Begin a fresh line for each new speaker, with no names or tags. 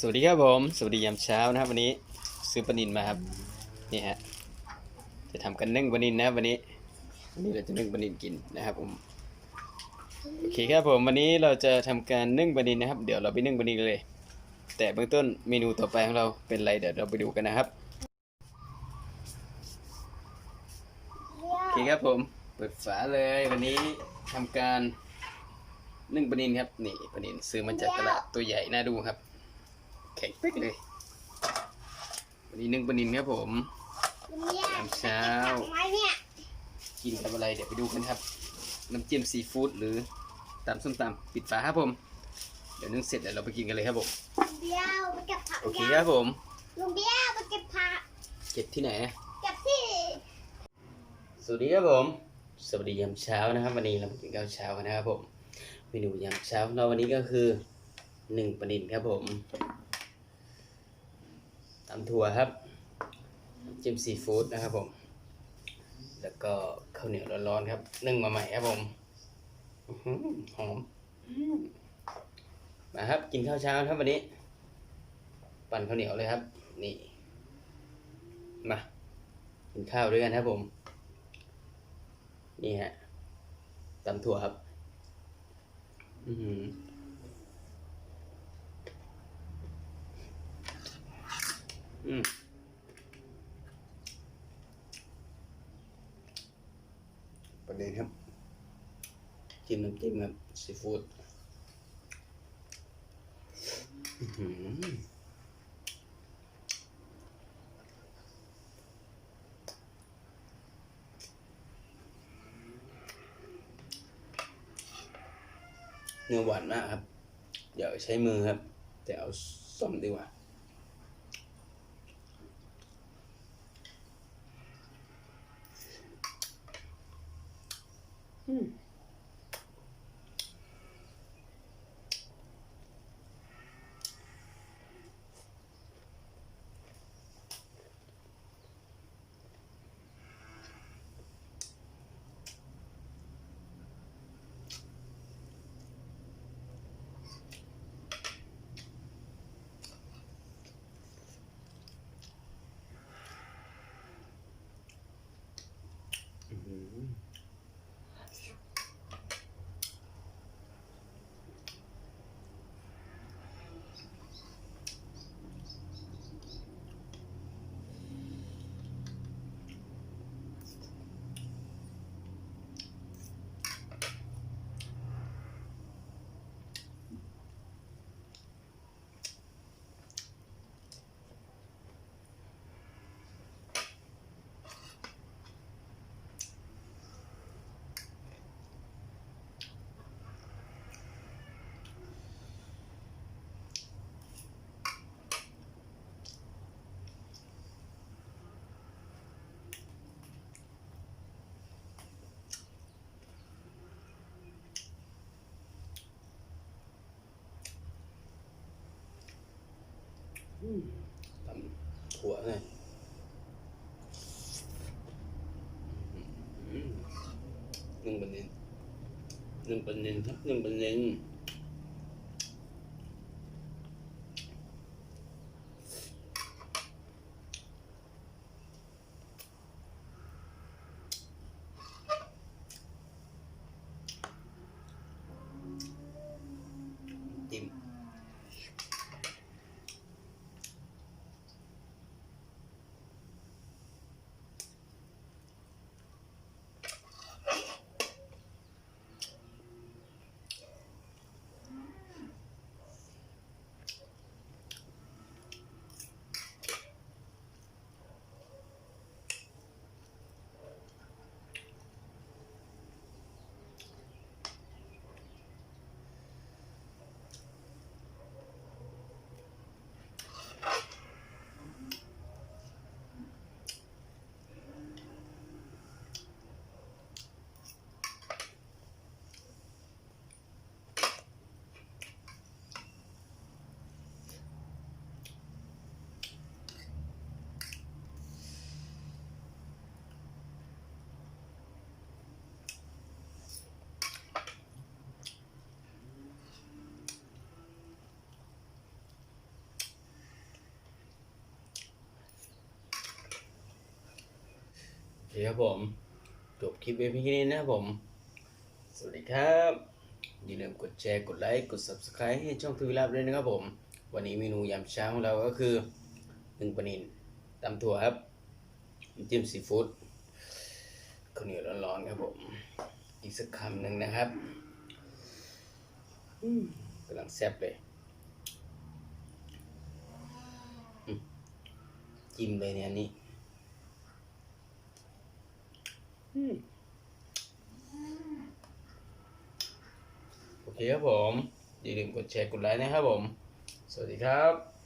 สวัสดีครับผม สวัสดียามเช้านะครับวันนี้ซื้อปลานินมาครับ นี่ฮะ จะทำกันนึ่งปลานินนะวันนี้ วันนี้เราจะนึ่งปลานินกินนะครับผม โอเคครับผมวันนี้เราจะทำการนึ่งปลานินนะครับ เดี๋ยวเราไปนึ่งปลานินเลย แต่เบื้องต้นเมนูต่อไปของเราเป็นอะไรเดี๋ยวเราไปดูกันนะครับ โอเคครับผม เปิดฝาเลยวันนี้ทำการนึ่งปลานินครับ นี่ปลานินซื้อมาจากตลาดตัวใหญ่น่าดูครับ แข็งเป๊กเลย วันนี้นึ่งปลานินครับผมยามเช้า
ไม้เนี่ย
กินกับอะไรเดี๋ยวไปดูกันครับ น้ำจิ้มซีฟู้ดหรือตำส้มตำปิดฝาครับผม เดี๋ยวนึ่งเสร็จเดี๋ยวเราไปกินกันเลยครับผม
ลุงเบี้ยวไปเก็บผัก
โอเคครับผม
ลุงเบี้ยวไปเก็บผัก
เก็บที่ไหนอะ
เก็บที่
สวัสดีครับผม สวัสดียามเช้านะครับ วันนี้เรามากินข้าวเช้ากันนะครับผม เมนูยามเช้าของเราวันนี้ก็คือหนึ่งปลานินครับผม ตำถั่วครับจิ้มซีฟู้ดนะครับผม แล้วก็ข้าวเหนียวร้อนๆครับ นึ่งมาใหม่ครับผมหอมมมาครับ กินข้าวเช้าครับวันนี้ ปั่นข้าวเหนียวเลยครับ นี่ มา กินข้าวด้วยกันครับผม นี่ฮะตำถั่วครับ อือ ออืมประเด็นครับจิ้มน้ำจิ้มครับซีฟู้ดอื้อหือเนื้อหวานมากครับ เดี๋ยวใช้มือครับ แต่เอาซ่อมดีกว่า อื้ ตำถั่วเลยหนึ่งประเด็นหนึ่งประเด็นครับหนึ่งประเด็นจิ้ม อีครับผมจบคลิปเพียงแค่นี้นะครับผม สวัสดีครับอย่าลืมกดแชร์กดไลค์กด subscribe ให้ช่องทวีลาบด้วยนะครับผม วันนี้เมนูยำเช้าของเราก็คือหนึ่งปลานินตำถั่วครับจิ้มซีฟู้ดข้าวเหนียวร้อนๆครับผม อีกสักคำหนึ่งนะครับกำลังแซ่บเลยจิ้มเลยเนี่ยอันนี้อืม โอเคครับผม อย่าลืมกดแชร์กดไลค์นะครับผม สวัสดีครับ